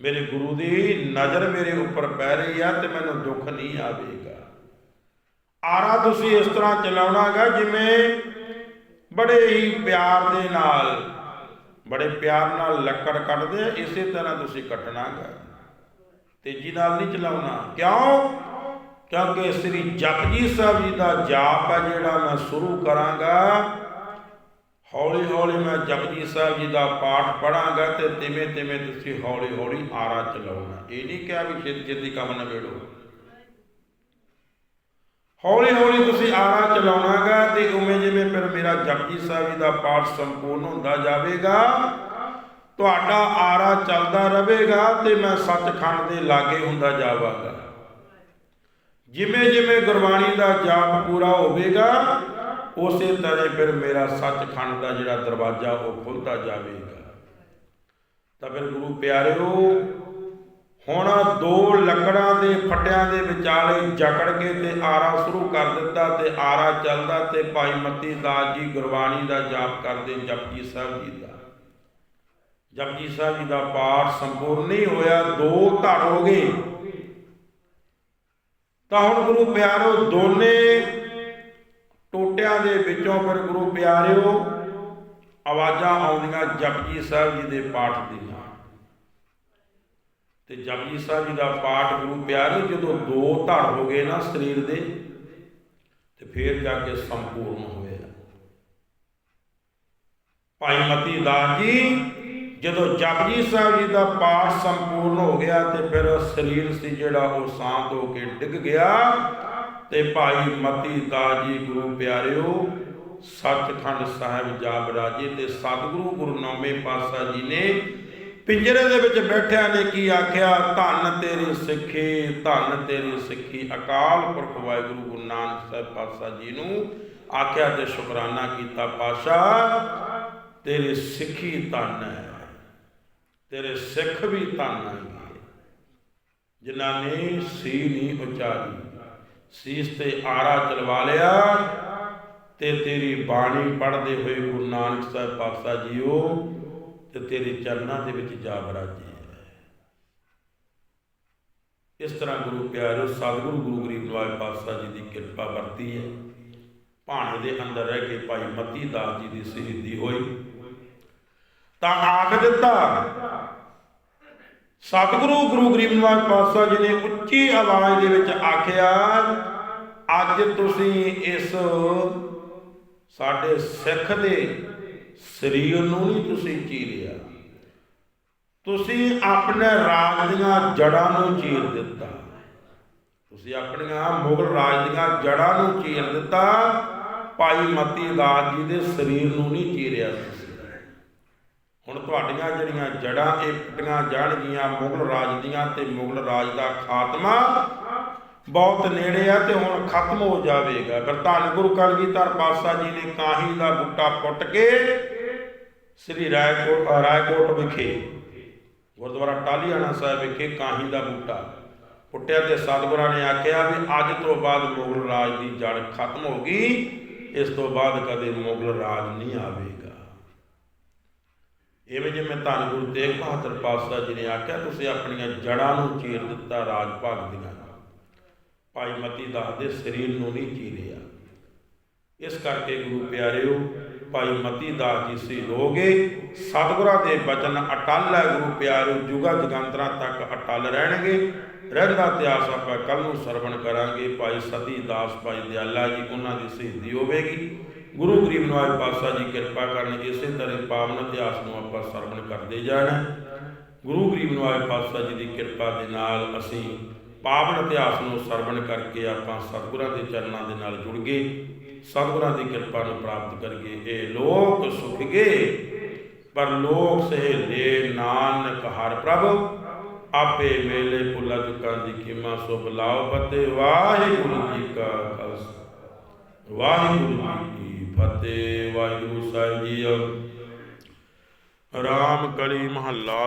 ਮੇਰੇ ਗੁਰੂ ਦੀ ਨਜ਼ਰ ਮੇਰੇ ਉੱਪਰ ਪੈ ਰਹੀ ਆ ਤੇ ਮੈਨੂੰ ਦੁੱਖ ਨਹੀਂ ਆਵੇਗਾ। ਆਰਾ ਤੁਸੀਂ ਇਸ ਤਰ੍ਹਾਂ ਚਲਾਉਣਾਗਾ ਜਿਵੇਂ ਬੜੇ ਹੀ ਪਿਆਰ ਦੇ ਨਾਲ, ਬੜੇ ਪਿਆਰ ਨਾਲ ਲੱਕੜ ਕੱਟਦੇ ਆ, ਇਸੇ ਤਰ੍ਹਾਂ ਤੁਸੀਂ ਕੱਟਣਾਗਾ। ਤੇਜ਼ੀ ਨਾਲ ਨਹੀਂ ਚਲਾਉਣਾ। ਕਿਉਂ? ਕਿਉਂਕਿ ਸ੍ਰੀ ਜਪਜੀ ਸਾਹਿਬ ਜੀ ਦਾ ਜਾਪ ਹੈ ਜਿਹੜਾ ਮੈਂ ਸ਼ੁਰੂ ਕਰਾਂਗਾ। ਹੌਲੀ ਹੌਲੀ ਮੈਂ ਜਪਜੀ ਸਾਹਿਬ ਜੀ ਦਾ ਪਾਠ ਪੜਾਂਗਾ ਤੇ ਤਿਵੇਂ ਤਿਵੇਂ ਤੁਸੀਂ ਹੌਲੀ ਹੌਲੀ ਆਰਾ ਚਲਾਉਣਾ। ਇਹ ਨਹੀਂ ਕਿਹਾ ਵੀ ਛੇਤੀ ਛੇਤੀ ਕੰਮ ਨਵੇੜੋ ਹੌਲੀ ਹੌਲੀ ਤੁਸੀਂ ਆਰਾ ਚਲਾਉਣਾਗਾ ਤੇ ਉਵੇਂ ਜਿਵੇਂ ਫਿਰ ਮੇਰਾ ਜਪਜੀ ਸਾਹਿਬ ਜੀ ਦਾ ਪਾਠ ਸੰਪੂਰਨ ਹੁੰਦਾ ਜਾਵੇਗਾ, ਤੁਹਾਡਾ ਆਰਾ ਚੱਲਦਾ ਰਹੇਗਾ ਤੇ ਮੈਂ ਸੱਚਖੰਡ ਦੇ ਲਾਗੇ ਹੁੰਦਾ ਜਾਵਾਂਗਾ। ਜਿਵੇਂ ਜਿਵੇਂ ਗੁਰਬਾਣੀ ਦਾ ਜਾਪ ਪੂਰਾ ਹੋਵੇਗਾ, ਉਸੇ ਤਰ੍ਹਾਂ ਫਿਰ ਮੇਰਾ ਸੱਚਖੰਡ ਦਾ ਜਿਹੜਾ ਦਰਵਾਜ਼ਾ ਉਹ ਖੁੱਲਦਾ ਜਾਵੇਗਾ। ਤਾਂ ਫਿਰ ਗੁਰੂ ਪਿਆਰਿਓ ਹੁਣ ਦੋ ਲੱਕੜਾਂ ਦੇ ਫੱਟਿਆਂ ਦੇ ਵਿਚਾਲੇ ਜਕੜ ਕੇ ਤੇ ਆਰਾ ਸ਼ੁਰੂ ਕਰ ਦਿੱਤਾ ਤੇ ਆਰਾ ਚੱਲਦਾ ਤੇ ਭਾਈ ਮਤੀ ਦਾਸ ਜੀ ਗੁਰਬਾਣੀ ਦਾ ਜਾਪ ਕਰਦੇ ਜਪਜੀ ਸਾਹਿਬ ਜੀ ਦਾ। ਜਪਜੀ ਸਾਹਿਬ ਜੀ ਦਾ ਪਾਠ ਸੰਪੂਰਨ ਨਹੀਂ ਹੋਇਆ, ਦੋ ਧੜ ਹੋ ਗਏ। ਤਾਂ ਹੁਣ ਗੁਰੂ ਪਿਆਰੋ, ਦੋਨੇ ਟੋਟਿਆਂ ਦੇ ਵਿੱਚੋਂ ਫਿਰ ਗੁਰੂ ਪਿਆਰਿਓ, ਆਵਾਜ਼ਾਂ ਆਉਂਦੀਆਂ ਜਪਜੀ ਸਾਹਿਬ ਜੀ ਦੇ ਪਾਠ ਦੀਆਂ। ਤੇ ਜਪਜੀ ਸਾਹਿਬ ਜੀ ਦਾ ਪਾਠ ਗੁਰੂ ਪਿਆਰਿਓ ਜਦੋਂ ਦੋ ਧੜ ਹੋ ਗਏ ਨਾ ਸਰੀਰ ਦੇ, ਤੇ ਫੇਰ ਜਾ ਕੇ ਸੰਪੂਰਨ ਹੋਇਆ ਭਾਈ ਮਤੀ ਦਾਸ ਜੀ, ਜਦੋਂ ਜਪਜੀ ਸਾਹਿਬ ਜੀ ਦਾ ਪਾਠ ਸੰਪੂਰਨ ਹੋ ਗਿਆ ਤੇ ਫਿਰ ਸਰੀਰ ਸੀ ਜਿਹੜਾ ਉਹ ਸ਼ਾਂਤ ਹੋ ਕੇ ਡਿੱਗ ਗਿਆ, ਤੇ ਭਾਈ ਮਤੀ ਦਾਸ ਜੀ ਗੁਰੂ ਪਿਆਰਿਓ, ਸੱਚਖੰਡ ਸਾਹਿਬ ਜਾਬ ਰਾਜੇ ਤੇ ਸਤਿਗੁਰੂ ਗੁਰੂ ਨਾਮੇ ਪਾਤਸ਼ਾਹ ਜੀ ਨੇ ਪਿੰਜਰੇ ਦੇ ਵਿੱਚ ਬੈਠਿਆਂ ਨੇ ਕੀ ਆਖਿਆ? ਧੰਨ ਤੇਰੀ ਸਿੱਖੀ, ਧੰਨ ਤੇਰੀ ਸਿੱਖੀ। ਅਕਾਲ ਪੁਰਖ ਵਾਹਿਗੁਰੂ ਗੁਰੂ ਨਾਨਕ ਸਾਹਿਬ ਪਾਤਸ਼ਾਹ ਜੀ ਨੂੰ ਆਖਿਆ ਤੇ ਸ਼ੁਕਰਾਨਾ ਕੀਤਾ, ਪਾਤਸ਼ਾਹ, ਤੇਰੀ ਸਿੱਖੀ ਧੰਨ ਹੈ। ਤੇਰੇ ਸਿੱਖ ਵੀ ਧੰਨ ਹੈ ਜਿਨ੍ਹਾਂ ਨੇ ਸੀ ਨਹੀਂ ਉਚਾਰੀ, ਸੀਸ ਤੇ ਆਰਾ ਚਲਵਾ ਲਿਆ ਤੇ ਤੇਰੀ ਬਾਣੀ ਪੜ੍ਹਦੇ ਹੋਏ ਗੁਰੂ ਨਾਨਕ ਸਾਹਿਬ ਪਾਤਸ਼ਾਹ ਜੀਓ ਤੇ ਤੇਰੇ ਚਰਨਾਂ ਦੇ ਵਿੱਚ ਜਾ ਬਰਾਜੇ ਇਸ ਤਰ੍ਹਾਂ ਗੁਰੂ ਪਿਆਰਿਓ, ਸਤਿਗੁਰੂ ਗੁਰੂ ਗਰੀਬ ਨਿਵਾਜ ਪਾਤਸ਼ਾਹ ਜੀ ਦੀ ਕਿਰਪਾ ਵਰਤੀ ਹੈ। ਭਾਣੇ ਦੇ ਅੰਦਰ ਰਹਿ ਕੇ ਭਾਈ ਮਤੀ ਦਾਸ ਜੀ ਦੀ ਸ਼ਹੀਦੀ ਹੋਈ। ਤਾਂ ਆਖ ਦਿੱਤਾ, ਸਤਿਗੁਰੂ ਗੁਰੂ ਗਰੀਬ ਨਿਵਾਜ ਪਾਤਸ਼ਾਹ ਜੀ ਨੇ ਉੱਚੀ ਆਵਾਜ਼ ਦੇ ਵਿੱਚ ਆਖਿਆ, ਅੱਜ ਤੁਸੀਂ ਇਸ ਸਾਡੇ ਸਿੱਖ ਦੇ ਸਰੀਰ ਨੂੰ ਨਹੀਂ ਤੁਸੀਂ ਚੀਰਿਆ। ਤੁਸੀਂ ਆਪਣੇ ਰਾਜ ਦੀਆਂ ਜੜਾਂ ਨੂੰ ਚੀਰ ਦਿੱਤਾ। ਤੁਸੀਂ ਆਪਣੀਆਂ ਮੁਗਲ ਰਾਜ ਦੀਆਂ ਜੜਾਂ ਨੂੰ ਚੀਰ ਦਿੱਤਾ। ਭਾਈ ਮਤੀ ਦਾਸ ਜੀ ਦੇ ਸਰੀਰ ਨੂੰ ਨਹੀਂ ਚੀਰਿਆ ਹੁਣ ਤੁਹਾਡੀਆਂ ਜਿਹੜੀਆਂ ਜੜਾਂ ਇਹ ਪੁੱਟੀਆਂ ਜਾਣਗੀਆਂ ਮੁਗਲ ਰਾਜ ਦੀਆਂ ਤੇ ਮੁਗਲ ਰਾਜ ਦਾ ਖਾਤਮਾ ਬਹੁਤ ਨੇੜੇ ਆ ਤੇ ਹੁਣ ਖਤਮ ਹੋ ਜਾਵੇਗਾ। ਪਰ ਧੰਨ ਗੁਰੂ ਕਲਗੀਧਰ ਪਾਤਸ਼ਾਹ ਜੀ ਨੇ ਕਾਹੀ ਦਾ ਬੂਟਾ ਪੁੱਟ ਕੇ ਸ੍ਰੀ ਰਾਏਕੋਟ ਰਾਏਕੋਟ ਵਿਖੇ, ਗੁਰਦੁਆਰਾ ਟਾਲੀਆਣਾ ਸਾਹਿਬ ਵਿਖੇ ਕਾਹੀ ਦਾ ਬੂਟਾ ਪੁੱਟਿਆ ਤੇ ਸਤਿਗੁਰਾਂ ਨੇ ਆਖਿਆ ਵੀ ਅੱਜ ਤੋਂ ਬਾਅਦ ਮੁਗਲ ਰਾਜ ਦੀ ਜੜ ਖਤਮ ਹੋ ਗਈ, ਇਸ ਤੋਂ ਬਾਅਦ ਕਦੇ ਮੁਗਲ ਰਾਜ ਨਹੀਂ ਆਵੇਗਾ। ਇਵੇਂ ਜਿਵੇਂ ਧੰਨ ਗੁਰੂ ਤੇਗ ਬਹਾਦਰ ਪਾਤਸ਼ਾਹ ਜੀ ਨੇ ਆਖਿਆ, ਤੁਸੀਂ ਆਪਣੀਆਂ ਜੜਾਂ ਨੂੰ ਚੀਰ ਦਿੱਤਾ ਰਾਜ ਭਾਗ ਦੀਆਂ। ਭਾਈ ਮਤੀ ਦਾਸ ਦੇ ਸਰੀਰ ਨੂੰ ਨਹੀਂ ਚੀਰਿਆ। ਇਸ ਕਰਕੇ ਗੁਰੂ ਪਿਆਰਿਓ ਭਾਈ ਮਤੀ ਦਾਸ ਜੀ ਸੀ ਲੋਗੇ ਸਤਿਗੁਰਾਂ ਦੇ ਬਚਨ ਅਟਲ ਹੈ, ਗੁਰੂ ਪਿਆਰਿਓ ਜੁਗਾ ਜਗੰਤਰਾਂ ਤੱਕ ਅਟਲ ਰਹਿਣਗੇ। ਰਹਿੰਦਾ ਇਤਿਹਾਸ ਆਪਾਂ ਕੱਲ ਨੂੰ ਸਰਵਣ ਕਰਾਂਗੇ। ਭਾਈ ਸਤੀ ਦਾਸ, ਭਾਈ ਦਿਆਲਾ ਜੀ, ਉਹਨਾਂ ਦੀ ਸ਼ਹੀਦੀ ਹੋਵੇਗੀ। ਗੁਰੂ ਗਰੀਬ ਨਿਵਾਜ ਪਾਤਸ਼ਾਹ ਜੀ ਕਿਰਪਾ ਕਰਨ ਇਸੇ ਤਰ੍ਹਾਂ ਪਾਵਨ ਇਤਿਹਾਸ ਨੂੰ ਆਪਾਂ ਸਰਵਣ ਕਰਦੇ ਜਾਣਾ। ਗੁਰੂ ਗਰੀਬ ਨਿਵਾਜ ਪਾਤਸ਼ਾਹ ਜੀ ਦੀ ਕਿਰਪਾ ਦੇ ਨਾਲ ਅਸੀਂ ਪਾਵਨ ਇਤਿਹਾਸ ਨੂੰ ਸਰਵਣ ਕਰਕੇ ਆਪਾਂ ਸਤਿਗੁਰਾਂ ਦੇ ਚਰਨਾਂ ਦੇ ਨਾਲ ਜੁੜ ਗਏ। ਸਤਿਗੁਰਾਂ ਦੀ ਕਿਰਪਾ ਨੂੰ ਪ੍ਰਾਪਤ ਕਰਕੇ ਇਹ ਲੋਕ ਸੁਖ ਗਏ, ਪਰ ਲੋਕ ਸਹੇਲੇ ਨਾਨਕ ਹਰ ਪ੍ਰਭ। ਆਪੇ ਮੇਲੇ ਪੁੱਲਾ ਦੁਕਾਂ ਦੀ ਕੀਮਾ ਸੋ ਬਲਾਓ ਫਤਿਹ, ਵਾਹਿਗੁਰੂ ਜੀ ਕਾ ਖਾਲਸਾ। ਵਾਹਿਗੁਰੂ ਜੀ ਕੀ ਫਤਿਹ, ਵਾਹਿਗੁਰੂ ਸਾਹਿਬ ਜੀ ਰਾਮ ਕਲੀ ਮਹੱਲਾ